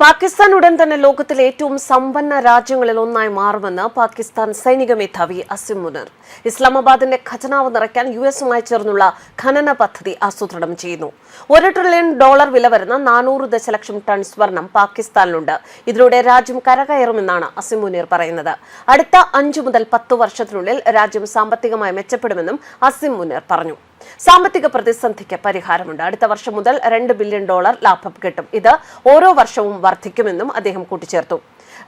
പാകിസ്ഥാൻ ഉടൻ തന്നെ ലോകത്തിലെ ഏറ്റവും സമ്പന്ന രാജ്യങ്ങളിൽ ഒന്നായി മാറുമെന്ന് പാകിസ്ഥാൻ സൈനിക മേധാവി അസിം മുനർ. ഇസ്ലാമാബാദിന്റെ ഖജനാവ് നിറയ്ക്കാൻ യു എസുമായി ചേർന്നുള്ള ഖനന പദ്ധതി ആസൂത്രണം ചെയ്യുന്നു. ഒരു ട്രില്യൺ ഡോളർ വില വരുന്ന നാനൂറ് ദശലക്ഷം ടൺ സ്വർണം പാകിസ്ഥാനിലുണ്ട്. ഇതിലൂടെ രാജ്യം കരകയറുമെന്നാണ് അസിം മുനീർ പറയുന്നത്. അടുത്ത അഞ്ചു മുതൽ പത്ത് വർഷത്തിനുള്ളിൽ രാജ്യം സാമ്പത്തികമായി മെച്ചപ്പെടുമെന്നും അസിം മുനീർ പറഞ്ഞു. സാമ്പത്തിക പ്രതിസന്ധിക്ക് പരിഹാരമുണ്ട്. അടുത്ത വർഷം മുതൽ രണ്ട് ബില്യൺ ഡോളർ ലാഭം കിട്ടും. ഇത് ഓരോ വർഷവും വർദ്ധിക്കുമെന്നും അദ്ദേഹം കൂട്ടിച്ചേർത്തു.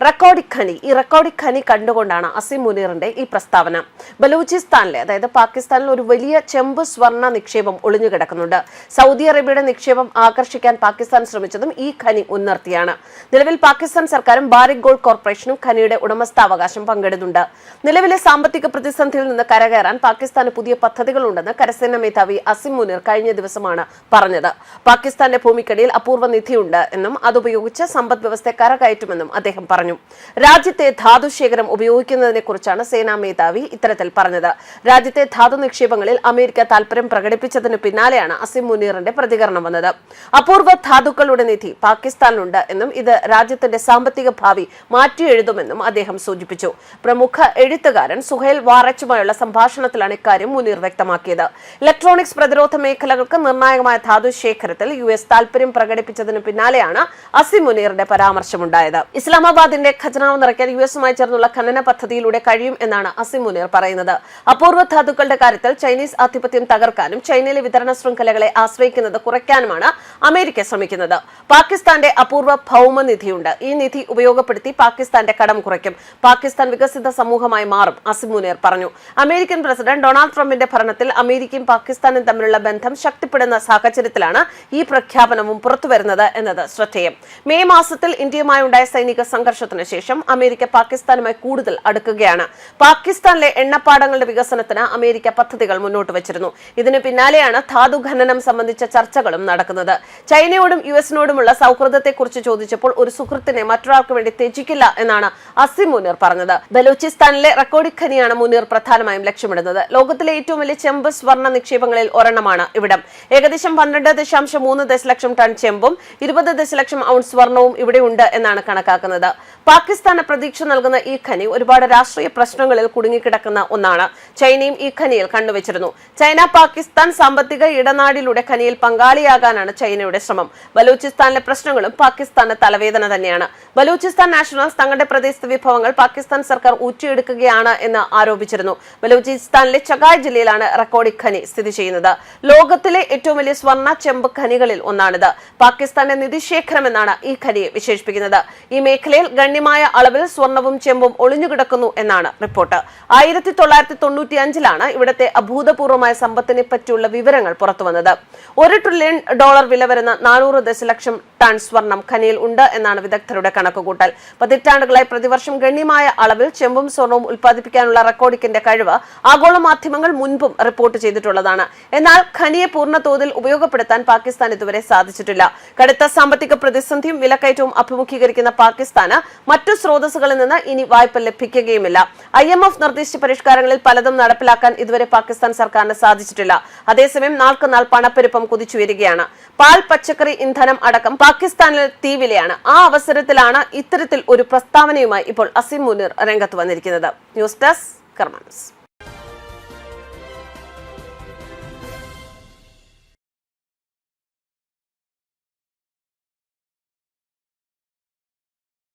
റെക്കോർഡിക് ഖനി. ഈ റെക്കോർഡിക് ഖനി കണ്ടുകൊണ്ടാണ് അസിം മുനീറിന്റെ ഈ പ്രസ്താവന. ബലൂചിസ്ഥാനിലെ അതായത് പാകിസ്ഥാനിൽ ഒരു വലിയ ചെമ്പ് സ്വർണ നിക്ഷേപം ഒളിഞ്ഞു കിടക്കുന്നുണ്ട്. സൗദി അറേബ്യയുടെ നിക്ഷേപം ആകർഷിക്കാൻ പാകിസ്ഥാൻ ശ്രമിച്ചതും ഈ ഖനി ഉന്നർത്തിയാണ് നിലവിൽ പാകിസ്ഥാൻ സർക്കാരും ബാരിക് ഗോൾഡ് കോർപ്പറേഷനും ഖനിയുടെ ഉടമസ്ഥാവകാശം പങ്കിടുന്നുണ്ട്. നിലവിലെ സാമ്പത്തിക പ്രതിസന്ധിയിൽ നിന്ന് കരകയറാൻ പാകിസ്ഥാന് പുതിയ പദ്ധതികളുണ്ടെന്ന് കരസേന മേധാവി അസിം മുനീർ കഴിഞ്ഞ ദിവസമാണ് പറഞ്ഞത്. പാകിസ്ഥാന്റെ ഭൂമിക്കടിയിൽ അപൂർവ നിധിയുണ്ട് എന്നും അതുപയോഗിച്ച് സമ്പദ് വ്യവസ്ഥയെ കരകയറ്റുമെന്നും അദ്ദേഹം പറഞ്ഞു. രാജ്യത്തെ ധാതുശേഖരം ഉപയോഗിക്കുന്നതിനെ കുറിച്ചാണ് സേനാ മേധാവി ഇത്തരത്തിൽ പറഞ്ഞത്. രാജ്യത്തെ ധാതു നിക്ഷേപങ്ങളിൽ അമേരിക്ക താൽപര്യം പ്രകടിപ്പിച്ചതിന് പിന്നാലെയാണ് അസിം മുനീറിന്റെ പ്രതികരണം വന്നത്. അപൂർവ ധാതുക്കളുടെ നിധി പാകിസ്ഥാനിലുണ്ട് എന്നും ഇത് രാജ്യത്തിന്റെ സാമ്പത്തിക ഭാവി മാറ്റിയെഴുതുമെന്നും അദ്ദേഹം സൂചിപ്പിച്ചു. പ്രമുഖ എഴുത്തുകാരൻ സുഹേൽ വാറച്ചുമായുള്ള സംഭാഷണത്തിലാണ് ഇക്കാര്യം മുനീർ വ്യക്തമാക്കിയത്. ഇലക്ട്രോണിക്സ് പ്രതിരോധ മേഖലകൾക്ക് നിർണായകമായ ധാതു ശേഖരത്തിൽ യു എസ് താൽപര്യം പ്രകടിപ്പിച്ചതിന് പിന്നാലെയാണ് അസിം മുനീറിന്റെ പരാമർശമുണ്ടായത്. ഇസ്ലാമാബാദിന്റെ ഖജനാവ് നിറയ്ക്കാൻ യു എസുമായി ചേർന്നുള്ള ഖനന പദ്ധതിയിലൂടെ കഴിയും എന്നാണ് അസിം മുനീർ പറയുന്നത്. അപൂർവ ധാതുക്കളുടെ കാര്യത്തിൽ ചൈനീസ് ആധിപത്യം തകർക്കാനും ചൈനയിലെ വിതരണ ശൃംഖലകളെ ആശ്രയിക്കുന്നത് കുറയ്ക്കാനുമാണ് അമേരിക്ക ശ്രമിക്കുന്നത്. പാകിസ്ഥാന്റെ അപൂർവ ഭൗമനിധിയുണ്ട്. ഈ നിധി ഉപയോഗപ്പെടുത്തി പാകിസ്ഥാന്റെ കടം കുറയ്ക്കും. പാകിസ്ഥാൻ വികസിത സമൂഹമായി മാറും അസിം മുനീർ പറഞ്ഞു. അമേരിക്കൻ പ്രസിഡന്റ് ഡൊണാൾഡ് ട്രംപിന്റെ ഭരണത്തിൽ അമേരിക്കയും പാകിസ്ഥാനും തമ്മിലുള്ള ബന്ധം ശക്തിപ്പെടുന്ന സാഹചര്യത്തിലാണ് ഈ പ്രഖ്യാപനവും പുറത്തുവരുന്നത് എന്നത് ശ്രദ്ധേയം. മെയ് മാസത്തിൽ ഇന്ത്യയുമായി ഉണ്ടായ സൈനിക സംഘർഷത്തിന് ശേഷം അമേരിക്ക പാകിസ്ഥാനുമായി കൂടുതൽ അടുക്കുകയാണ്. പാകിസ്ഥാനിലെ എണ്ണപ്പാടങ്ങളുടെ വികസനത്തിന് അമേരിക്ക പദ്ധതികൾ മുന്നോട്ട് വച്ചിരുന്നു. ഇതിന് പിന്നാലെയാണ് ധാതു ഖനനം സംബന്ധിച്ച ചർച്ചകളും നടക്കുന്നത്. ചൈനയോടും യു എസിനോടുമുള്ള സൗഹൃദത്തെക്കുറിച്ച് ചോദിച്ചപ്പോൾ ഒരു സുഹൃത്തിനെ മറ്റൊരാൾക്ക് വേണ്ടി ത്യജിക്കില്ല എന്നാണ് അസിം മുനീർ പറഞ്ഞത്. ബലൂചിസ്ഥാനിലെ റെക്കോർഡിക് ഖനിയാണ് മുനീർ പ്രധാനമായും ലക്ഷ്യമിടുന്നത്. ലോകത്തിലെ ഏറ്റവും വലിയ ചെമ്പ് സ്വർണ നിക്ഷേപങ്ങളിൽ ഒരെണ്ണമാണ് ഇവിടം. ഏകദേശം പന്ത്രണ്ട് ദശാംശം മൂന്ന് ദശലക്ഷം ടൺ ചെമ്പും ഇരുപത് ദശലക്ഷം ഔൺസ് സ്വർണവും ഇവിടെയുണ്ട് എന്നാണ് കണക്കാക്കുന്നത്. പാകിസ്ഥാന് പ്രതീക്ഷ നൽകുന്ന ഈ ഖനി ഒരുപാട് രാഷ്ട്രീയ പ്രശ്നങ്ങളിൽ കുടുങ്ങിക്കിടക്കുന്ന ഒന്നാണ്. ചൈനയും ഈ ഖനിയിൽ കണ്ടുവച്ചിരുന്നു ചൈന പാകിസ്ഥാൻ സാമ്പത്തിക ഇടനാടിലൂടെ ഖനിയിൽ പങ്കാളിയാകാനാണ് ചൈനയുടെ ശ്രമം. ബലൂചിസ്ഥാനിലെ പ്രശ്നങ്ങളും പാകിസ്ഥാന് തലവേദന തന്നെയാണ്. ബലൂചിസ്ഥാൻ നാഷണൽസ് തങ്ങളുടെ പ്രദേശത്തെ വിഭവങ്ങൾ പാകിസ്ഥാൻ സർക്കാർ ഊറ്റിയെടുക്കുകയാണ് എന്ന് ആരോപിച്ചിരുന്നു. ബലൂചിസ്ഥാനിലെ ചഗായ് ജില്ലയിലാണ് റെക്കോർഡ് ഖനി സ്ഥിതി ചെയ്യുന്നത്. ലോകത്തിലെ ഏറ്റവും വലിയ സ്വർണ ചെമ്പ് ഖനികളിൽ ഒന്നാണിത്. പാകിസ്ഥാന്റെ നിധിശേഖരം എന്നാണ് ഈ ഖനിയെ വിശേഷിപ്പിക്കുന്നത്. ഈ മേഖലയിൽ ഗണ്യമായ അളവിൽ സ്വർണവും ചെമ്പും ഒളിഞ്ഞുകിടക്കുന്നു എന്നാണ് റിപ്പോർട്ട്. ആയിരത്തി തൊള്ളായിരത്തി തൊണ്ണൂറ്റി അഞ്ചിലാണ് ഇവിടത്തെ അഭൂതപൂർവമായ സമ്പത്തിനെ പറ്റിയുള്ള വിവരങ്ങൾ പുറത്തുവന്നത്. ഒരു ട്രില്യൺ ഡോളർ വില വരുന്ന നാനൂറ് ദശലക്ഷം ടൺ സ്വർണം ഖനിയിൽ ഉണ്ട് എന്നാണ് വിദഗ്ധരുടെ കണക്കുകൂട്ടൽ. പതിറ്റാണ്ടുകളായി പ്രതിവർഷം ഗണ്യമായ അളവിൽ ചെമ്പും സ്വർണവും ഉൽപ്പാദിപ്പിക്കാനുള്ള റെക്കോർഡിക്കിന്റെ കഴിവ് ആഗോള മാധ്യമങ്ങൾ മുൻപും റിപ്പോർട്ട് ചെയ്തിട്ടുള്ളതാണ്. എന്നാൽ ഖനിയെ പൂർണ തോതിൽ ഉപയോഗപ്പെടുത്താൻ പാകിസ്ഥാൻ ഇതുവരെ സാധിച്ചിട്ടില്ല. കടുത്ത സാമ്പത്തിക പ്രതിസന്ധിയും വിലക്കയറ്റവും അഭിമുഖീകരിക്കുന്ന പാകിസ്ഥാന് മറ്റു സ്രോതസ്സുകളിൽ നിന്ന് ഇനി വായ്പ ലഭിക്കുകയുമില്ല. ഐ എം എഫ് നിർദ്ദേശിച്ച പരിഷ്കാരങ്ങളിൽ പലതും നടപ്പിലാക്കാൻ ഇതുവരെ പാകിസ്ഥാൻ സർക്കാരിന് സാധിച്ചിട്ടില്ല. അതേസമയം നാൾക്കുനാൾ പണപ്പെരുപ്പം കുതിച്ചുയരുകയാണ്. പാൽ പച്ചക്കറി ഇന്ധനം അടക്കം പാകിസ്ഥാനിൽ തീവിലയാണ്. ആ അവസരത്തിലാണ് ഇത്തരത്തിൽ ഒരു പ്രസ്താവനയുമായി ഇപ്പോൾ അസിം മുനീർ രംഗത്ത് വന്നിരിക്കുന്നത്. News desk കർമാൻസ്